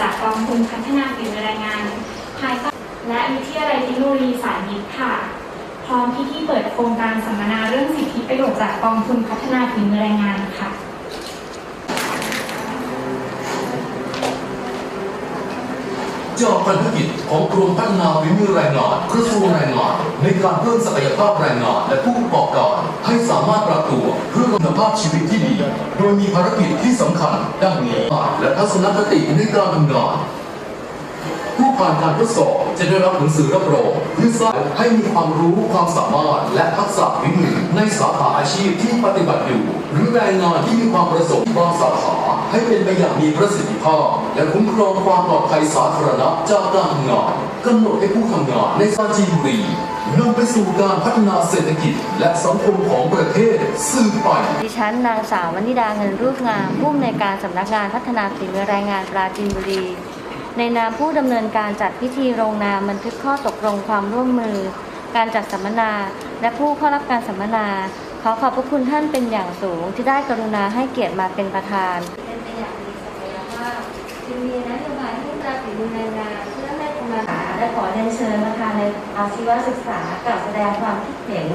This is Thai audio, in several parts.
จากกองทุนพัฒนาฝีมือแรงงานภายใต้และวิทยาลัยเทคโนโลยีสายมิตรค่ะ พร้อมที่ที่เปิดโครงการสัมมนาเรื่องสิทธิประโยชน์จากกองทุนพัฒนาฝีมือแรงงานค่ะจากพันธกิจ ของกรมพัฒนาฝีมือแรงงานกระทรวงแรงงานในการเพิ่มศักยภาพแรงงานและผู้ประกอบการให้สามารถปรับตัวเพื่อคุณภาพชีวิตที่ดี โดยมีภารกิจที่สำคัญ ดังนี้และทัศนคติในการทำงานผู้ผ่านการทดสอบจะได้รับหนังสือรับรองเพื่อสร้างให้มีความรู้ความสามารถ และทักษะฝีมือในสาขาอาชีพที่ปฏิบัติอยู่ หรือแรงงานที่มีความประสงค์บางสาขา ให้เป็นไปอย่างมีประสิทธิภาพและคุ้มครองความปลอดภัยสาธารณะจากการทำงานกำหนดให้ผู้ทำงานในสาจีบุรีนำไปสู่การพัฒนาเศรษฐกิจ และสังคมของประเทศสืบไปดิฉันนางสาววนิดาเงินรูปงามผู้อำนวยการสำนักงานพัฒนาฝีมือแรงงานปราจีนบุรี ในนามผู้ดำเนินการจัดพิธีลงนามบันทึกข้อตกลงความร่วมมือ การจัดสัมมนา และผู้เข้ารับการสัมมนา ขอขอบพระคุณท่านเป็นอย่างสูงที่ได้กรุณาให้เกียรติมาเป็นประธาน มีนโยบายให้การฝีมือแรงงานเพื่อให้กำลังและขอเรียนเชิญประธานในอาชีวศึกษากล่าวแสดงความคิดเห็น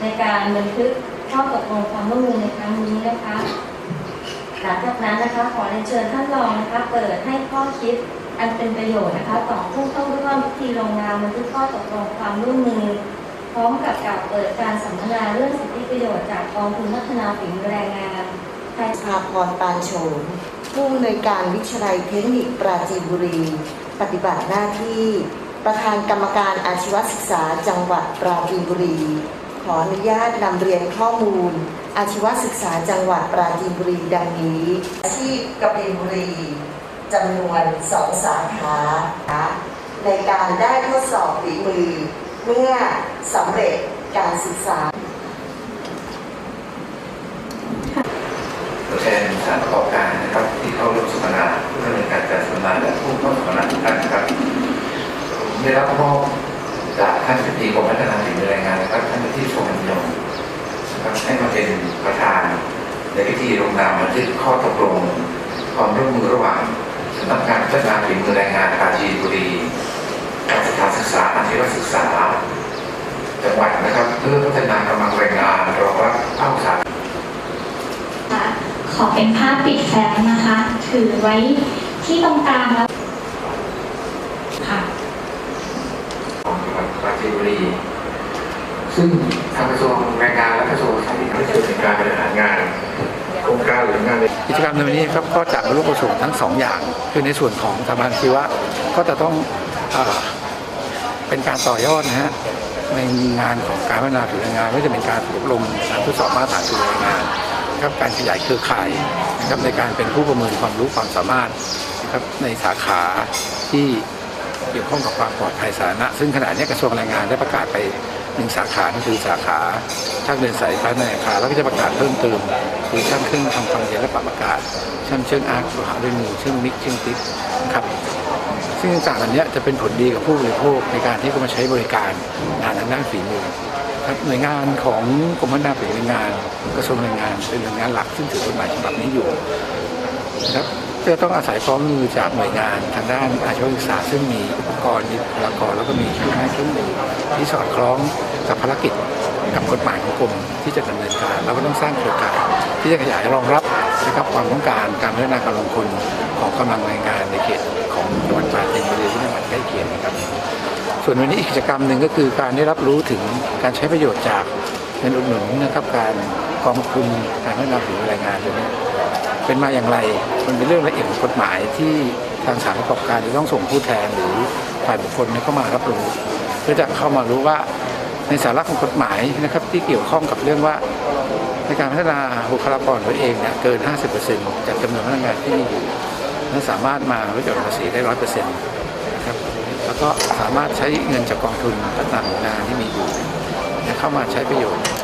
ในการบันทึกข้อตกลงความร่วมมือในครั้งนี้นะคะหลังจากนั้นนะคะขอเรียนเชิญท่านรองนะคะเปิดให้ข้อคิดอันเป็นประโยชน์นะคะต่อผู้เข้าร่วมพิธีลงนามบันทึกข้อตกลงความร่วมมือ พร้อมกับกล่าวเปิดการสัมมนาเรื่องสิทธิประโยชน์จากกองทุนพัฒนาฝีมือแรงงานไทยภาพรปานโฉม ผู้อำนวยการวิทยาลัยเทคนิคปราจีนบุรี ปฏิบัติหน้าที่ ประธานกรรมการอาชีวศึกษาจังหวัดปราจีนบุรี ขออนุญาตนำเรียนข้อมูล อาชีวศึกษาจังหวัดปราจีนบุรี ดังนี้ อาชีพกบินบุรีจำนวนสองสาขาในการได้ทดสอบฝีมือ เมื่อสำเร็จการศึกษา ตัวแทนสถานประกอบการนะครับที่เข้าร่วมสัมมนาผู้ดำเนินการจัดสัมมนาและผู้เข้าสัมมนาทุกท่านนะครับผม ได้รับมอบจากท่านอธิบดีกรมพัฒนาฝีมือแรงงานนะครับท่านที่ชมยงนะครับให้มาเป็นประธานในพิธีลงนามบันทึกข้อตกลงความร่วมมือระหว่างสำนักงานพัฒนาฝีมือแรงงานปราจีนบุรีกับสถานศึกษาอาชีวศึกษาจังหวัดนะครับเพื่อพัฒนากำลังแรงงานรองรับเป้าหมายขอเป็นภาพปิดแฟ้มนะคะ ถือไว้ที่ตรงกลางแล้วค่ะ ของ จังหวัดปราจีนบุรีซึ่งทางกระทรวงแรงงานและกระทรวงสาธารณสุขได้ดำเนินการบริหารงานโครงการหรืองานในกิจกรรมในวันนี้ครับก็จะบรรลุประสงค์ทั้งสองอย่าง คือในส่วนของสถาบันชีวะก็จะต้องอาเป็นการต่อยอดนะฮะในงานของการพัฒนาฝีมือแรงงานไม่ว่าจะเป็นการฝึกอบรมการทดสอบมาตรฐานฝีมือแรงงานนะครับการขยายเครือข่ายนะครับในการเป็นผู้ประเมินความรู้ความสามารถนะครับในสาขาที่ เกี่ยวข้องกับความปลอดภัยสาธารณะซึ่งขณะนี้กระทรวงแรงงานได้ประกาศไปหนึ่งสาขาคือสาขาช่างเดินสายไฟในอาคารแล้วก็จะประกาศเพิ่มเติมคือช่างเครื่องทำความเย็นและปรับอากาศช่างเชื่องอาร์ตหาด้วยมือเชื่องมิกเชื่องติดนะครับซึ่งต่างอันเนี้ยจะเป็นผลดีกับผู้บริโภคในการที่เขามาใช้บริการงานทางด้านฝีมือครับหน่วยงานของกรมพัฒนาฝีมือแรงงานกระทรวงแรงงานเป็นหน่วยงานหลักซึ่งถือกฎหมายฉบับนี้อยู่นะครับ จะต้องอาศัยความมือจากหน่วยงานทางด้านอาชีวศึกษาซึ่งมีอุปกรณ์มีบุคลากรแล้วก็มีเครื่องไม้เครื่องมือที่สอดคล้องกับภารกิจกับกฎหมายของกรมที่จะดำเนินการเราก็ต้องสร้างเครือข่ายที่จะขยายรองรับนะครับความต้องการการพัฒนาการลงทุนของกำลังแรงงานในเขตของจังหวัดปราจีนบุรีที่จังหวัดใกล้เคียงนะครับ ส่วนวันนี้อีกกิจกรรมหนึ่งก็คือการได้รับรู้ถึงการใช้ประโยชน์จากเงินอุดหนุนนะครับการกองทุนการพัฒนาฝีมือแรงงานตัวนี้ เป็นมาอย่างไร มันเป็นเรื่องละเอียดของกฎหมายที่ทางสานประกอบการจะต้องส่งผู้แทนหรือฝ่ายบุคคลเนี่ยเข้ามารับรู้เพื่อจะเข้ามารู้ว่าในสาระของกฎหมายนะครับที่เกี่ยวข้องกับเรื่องว่าในการพัฒนาบุคลากรตัวเองเนี่ยเกิน 50%จากจำนวนพนักงานที่มีอยู่นั้นสามารถมาลดหย่อนภาษีได้ 100%นะครับแล้วก็สามารถใช้เงินจากกองทุนพัฒนาฝีมือแรงงานที่มีอยู่เข้ามาใช้ประโยชน์